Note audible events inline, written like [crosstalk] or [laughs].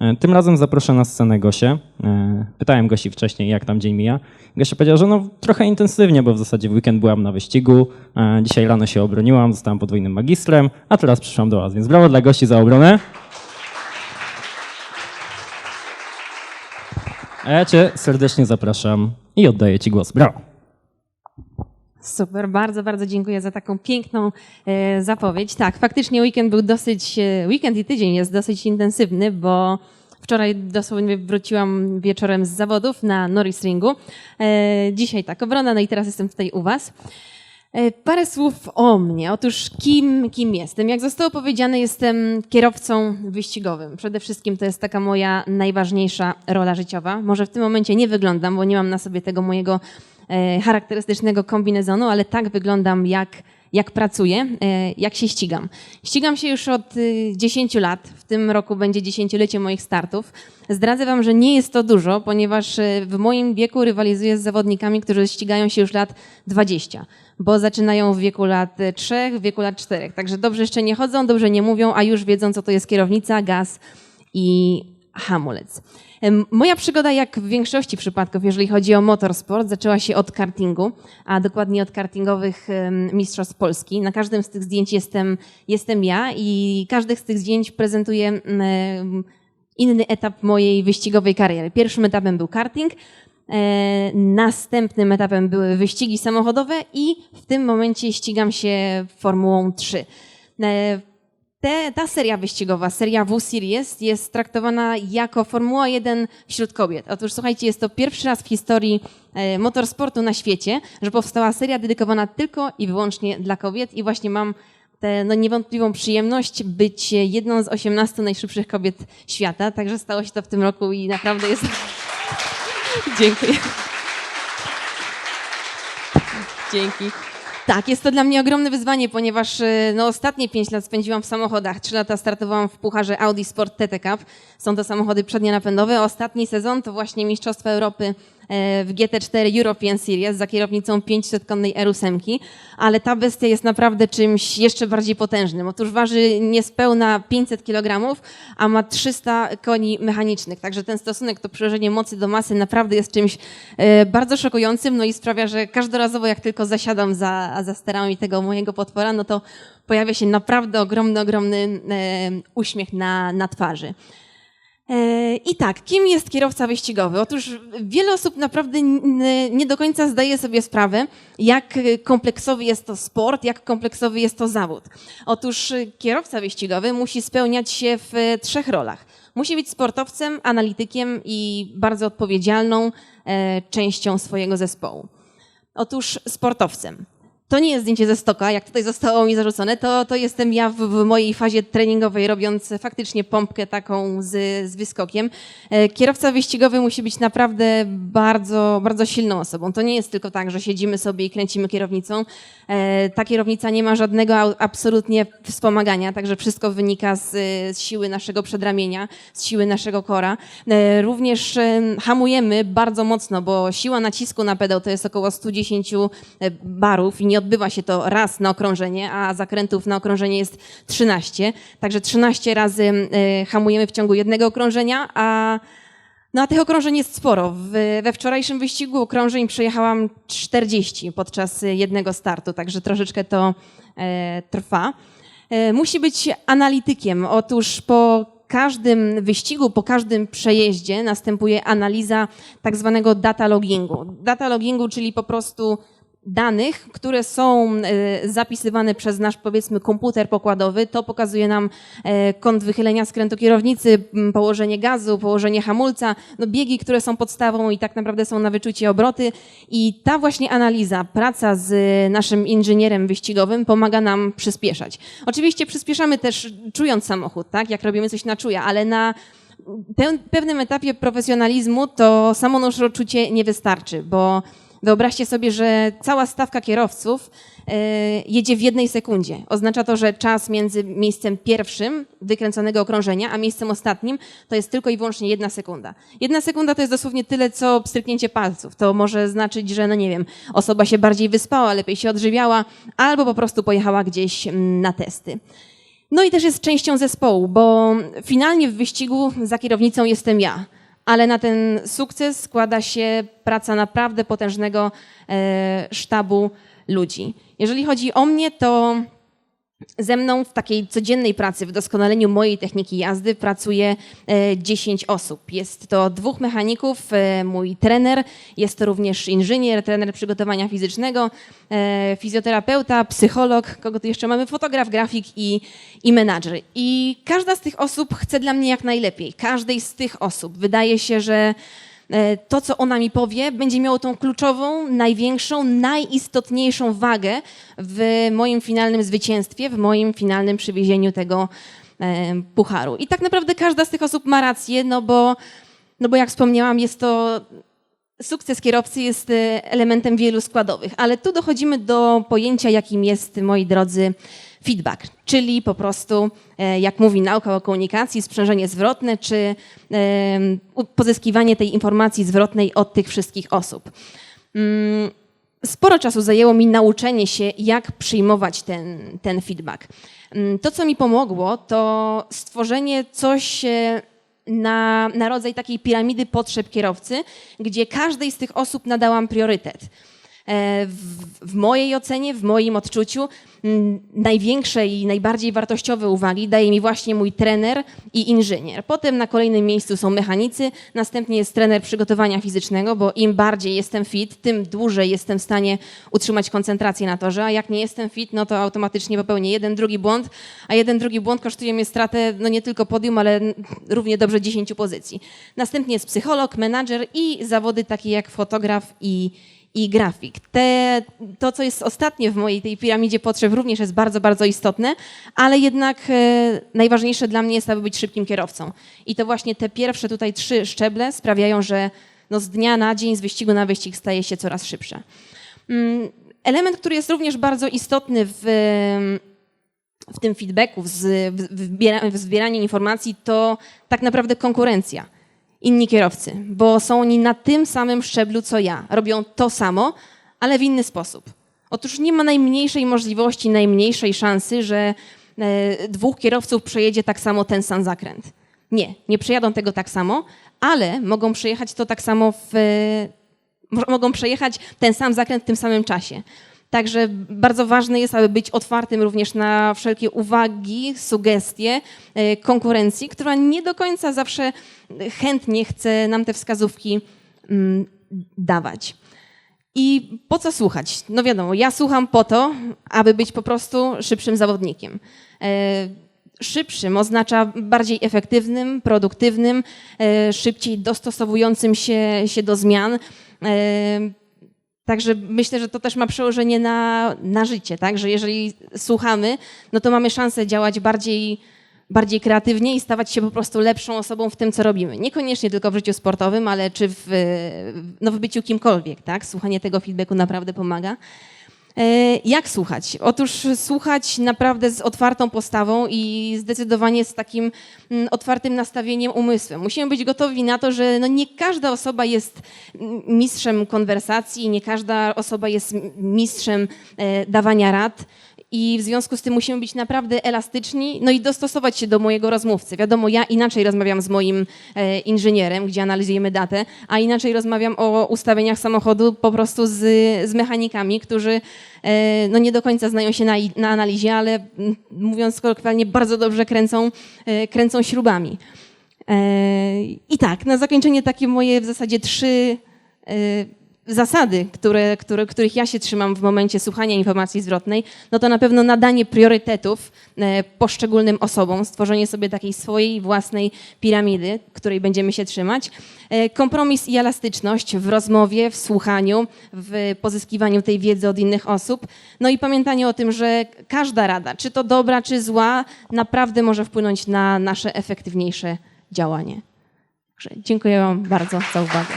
E, Tym razem zaproszę na scenę Gosię. E, Pytałem Gosi wcześniej, jak tam dzień mija. Gosia powiedziała, że no trochę intensywnie, bo w zasadzie w weekend byłam na wyścigu. Dzisiaj rano się obroniłam, zostałam podwójnym magistrem, a teraz przyszłam do Was, więc brawo dla gości za obronę. A ja Cię serdecznie zapraszam i oddaję Ci głos. Brawo. Super, bardzo, bardzo dziękuję za taką piękną e, zapowiedź. Tak, faktycznie weekend był dosyć, e, weekend i tydzień jest dosyć intensywny, bo wczoraj dosłownie wróciłam wieczorem z zawodów na Norris Ringu. E, dzisiaj tak, obrona, no i teraz jestem tutaj u Was. Parę słów o mnie. Otóż kim, kim jestem? Jak zostało powiedziane, jestem kierowcą wyścigowym. Przede wszystkim to jest taka moja najważniejsza rola życiowa. Może w tym momencie nie wyglądam, bo nie mam na sobie tego mojego charakterystycznego kombinezonu, ale tak wyglądam, jak, jak pracuję, e, jak się ścigam. Ścigam się już od y, 10 lat. W tym roku będzie dziesięciolecie moich startów. Zdradzę Wam, że nie jest to dużo, ponieważ e, w moim wieku rywalizuję z zawodnikami, którzy ścigają się już lat 20, bo zaczynają w wieku lat 3, w wieku lat 4. Także dobrze jeszcze nie chodzą, dobrze nie mówią, a już wiedzą, co to jest kierownica, gaz i hamulec. Moja przygoda, jak w większości przypadków, jeżeli chodzi o motorsport, zaczęła się od kartingu, a dokładnie od kartingowych mistrzostw Polski. Na każdym z tych zdjęć jestem, jestem ja i każdy z tych zdjęć prezentuje inny etap mojej wyścigowej kariery. Pierwszym etapem był karting, e, następnym etapem były wyścigi samochodowe i w tym momencie ścigam się Formułą 3. Te, ta seria wyścigowa, seria W-Series, jest traktowana jako Formuła 1 wśród kobiet. Otóż słuchajcie, jest to pierwszy raz w historii e, motorsportu na świecie, że powstała seria dedykowana tylko i wyłącznie dla kobiet i właśnie mam tę no, niewątpliwą przyjemność być jedną z 18 najszybszych kobiet świata, także stało się to w tym roku i naprawdę jest... [laughs] Dziękuję. Dzięki. Tak, jest to dla mnie ogromne wyzwanie, ponieważ e, no, ostatnie pięć lat spędziłam w samochodach. Trzy lata startowałam w pucharze Audi Sport TT Cup. Są to samochody przednie napędowe. Ostatni sezon to właśnie Mistrzostwa Europy w GT4 European Series za kierownicą 500-konnej R8, ale ta bestia jest naprawdę czymś jeszcze bardziej potężnym. Otóż waży niespełna 500 kg, a ma 300 koni mechanicznych. Także ten stosunek, to przełożenie mocy do masy naprawdę jest czymś e, bardzo szokującym, no i sprawia, że każdorazowo jak tylko zasiadam za, za sterami tego mojego potwora, no to pojawia się naprawdę ogromny, ogromny e, uśmiech na, na twarzy. E, I tak, kim jest kierowca wyścigowy? Otóż wiele osób naprawdę nie do końca zdaje sobie sprawę, jak kompleksowy jest to sport, jak kompleksowy jest to zawód. Otóż kierowca wyścigowy musi spełniać się w trzech rolach. Musi być sportowcem, analitykiem i bardzo odpowiedzialną e, częścią swojego zespołu. Otóż sportowcem. To nie jest zdjęcie ze stoka, jak tutaj zostało mi zarzucone, to, to jestem ja w, w mojej fazie treningowej, robiąc faktycznie pompkę taką z, z wyskokiem. E, Kierowca wyścigowy musi być naprawdę bardzo, bardzo silną osobą. To nie jest tylko tak, że siedzimy sobie i kręcimy kierownicą. E, Ta kierownica nie ma żadnego absolutnie wspomagania, także wszystko wynika z, z siły naszego przedramienia, z siły naszego kora. E, Również hamujemy bardzo mocno, bo siła nacisku na pedał to jest około 110 barów i nie odbywa się to raz na okrążenie, a zakrętów na okrążenie jest 13. Także 13 razy e, hamujemy w ciągu jednego okrążenia, a no a tych okrążeń jest sporo. We wczorajszym wyścigu okrążeń przejechałam 40 podczas jednego startu, także troszeczkę to e, trwa. E, musi być analitykiem. Otóż po każdym wyścigu, po każdym przejeździe następuje analiza tak zwanego data loggingu. Data loggingu, czyli po prostu danych, które są e, zapisywane przez nasz, powiedzmy, komputer pokładowy. To pokazuje nam e, kąt wychylenia skrętu kierownicy, położenie gazu, położenie hamulca, no biegi, które są podstawą i tak naprawdę są na wyczucie obroty. I ta właśnie analiza, praca z naszym inżynierem wyścigowym pomaga nam przyspieszać. Oczywiście przyspieszamy też czując samochód, tak, jak robimy coś na czuja, ale na pe- pewnym etapie profesjonalizmu to samo nasze czucie nie wystarczy, bo Wyobraźcie sobie, że cała stawka kierowców e, jedzie w jednej sekundzie. Oznacza to, że czas między miejscem pierwszym wykręconego okrążenia, a miejscem ostatnim to jest tylko i wyłącznie jedna sekunda. Jedna sekunda to jest dosłownie tyle, co pstryknięcie palców. To może znaczyć, że, no nie wiem, osoba się bardziej wyspała, lepiej się odżywiała, albo po prostu pojechała gdzieś mm, na testy. No i też jest częścią zespołu, bo finalnie w wyścigu za kierownicą jestem ja, ale na ten sukces składa się praca naprawdę potężnego e, sztabu ludzi. Jeżeli chodzi o mnie, to ze mną w takiej codziennej pracy, w doskonaleniu mojej techniki jazdy pracuje e, 10 osób. Jest to dwóch mechaników, e, mój trener, jest to również inżynier, trener przygotowania fizycznego, e, fizjoterapeuta, psycholog, kogo tu jeszcze mamy, fotograf, grafik i, i menadżer. I każda z tych osób chce dla mnie jak najlepiej. Każdej z tych osób wydaje się, że e, to, co ona mi powie, będzie miało tą kluczową, największą, najistotniejszą wagę w moim finalnym zwycięstwie, w moim finalnym przywiezieniu tego e, pucharu. I tak naprawdę każda z tych osób ma rację, no bo, no bo jak wspomniałam, jest to Sukces kierowcy jest e, elementem wielu składowych, ale tu dochodzimy do pojęcia, jakim jest, moi drodzy, feedback, czyli po prostu, e, jak mówi nauka o komunikacji, sprzężenie zwrotne, czy e, pozyskiwanie tej informacji zwrotnej od tych wszystkich osób. Mm, Sporo czasu zajęło mi nauczenie się, jak przyjmować ten, ten feedback. Mm, To, co mi pomogło, to stworzenie coś e, na, na rodzaj takiej piramidy potrzeb kierowcy, gdzie każdej z tych osób nadałam priorytet. E, W, mojej ocenie, w moim odczuciu, mm, największe i najbardziej wartościowe uwagi daje mi właśnie mój trener i inżynier. Potem na kolejnym miejscu są mechanicy, następnie jest trener przygotowania fizycznego, bo im bardziej jestem fit, tym dłużej jestem w stanie utrzymać koncentrację na torze, a jak nie jestem fit, no to automatycznie popełnię jeden, drugi błąd, a jeden, drugi błąd kosztuje mnie stratę no nie tylko podium, ale równie dobrze 10 pozycji. Następnie jest psycholog, menadżer i zawody takie jak fotograf i i grafik. Te, to, co jest ostatnie w mojej tej piramidzie potrzeb, również jest bardzo, bardzo istotne, ale jednak e, najważniejsze dla mnie jest, aby być szybkim kierowcą. I to właśnie te pierwsze tutaj trzy szczeble sprawiają, że no, z dnia na dzień, z wyścigu na wyścig staje się coraz szybsze. Mm, Element, który jest również bardzo istotny w, w tym feedbacku, w, zbiera- w zbieraniu informacji, to tak naprawdę konkurencja inni kierowcy, bo są oni na tym samym szczeblu co ja. Robią to samo, ale w inny sposób. Otóż nie ma najmniejszej możliwości, najmniejszej szansy, że e, dwóch kierowców przejedzie tak samo ten sam zakręt. Nie, nie przejadą tego tak samo, ale mogą przejechać to tak samo w. e, mo- Mogą przejechać ten sam zakręt w tym samym czasie. Także bardzo ważne jest, aby być otwartym również na wszelkie uwagi, sugestie e, konkurencji, która nie do końca zawsze chętnie chce nam te wskazówki mm, dawać. I po co słuchać? No wiadomo, ja słucham po to, aby być po prostu szybszym zawodnikiem. E, Szybszym oznacza bardziej efektywnym, produktywnym, e, szybciej dostosowującym się, się do zmian. Także myślę, że to też ma przełożenie na, na życie, tak? Że jeżeli słuchamy, no to mamy szansę działać bardziej, bardziej kreatywnie i stawać się po prostu lepszą osobą w tym, co robimy. Niekoniecznie tylko w życiu sportowym, ale czy w, no w byciu kimkolwiek, tak? Słuchanie tego feedbacku naprawdę pomaga. E, Jak słuchać? Otóż słuchać naprawdę z otwartą postawą i zdecydowanie z takim mm, otwartym nastawieniem umysłem. Musimy być gotowi na to, że no nie każda osoba jest mm, mistrzem konwersacji, nie każda osoba jest mistrzem e, dawania rad. I w związku z tym musimy być naprawdę elastyczni, no i dostosować się do mojego rozmówcy. Wiadomo, ja inaczej rozmawiam z moim e, inżynierem, gdzie analizujemy datę, a inaczej rozmawiam o ustawieniach samochodu po prostu z, z mechanikami, którzy e, no nie do końca znają się na, na analizie, ale mm, mówiąc kolokwialnie, bardzo dobrze kręcą, e, kręcą śrubami. I tak, na zakończenie takie moje w zasadzie trzy zasady, które, które, których ja się trzymam w momencie słuchania informacji zwrotnej, no to na pewno nadanie priorytetów e, poszczególnym osobom, stworzenie sobie takiej swojej własnej piramidy, której będziemy się trzymać, e, kompromis i elastyczność w rozmowie, w słuchaniu, w pozyskiwaniu tej wiedzy od innych osób, no i pamiętanie o tym, że każda rada, czy to dobra, czy zła, naprawdę może wpłynąć na nasze efektywniejsze działanie. Dziękuję Wam bardzo za uwagę.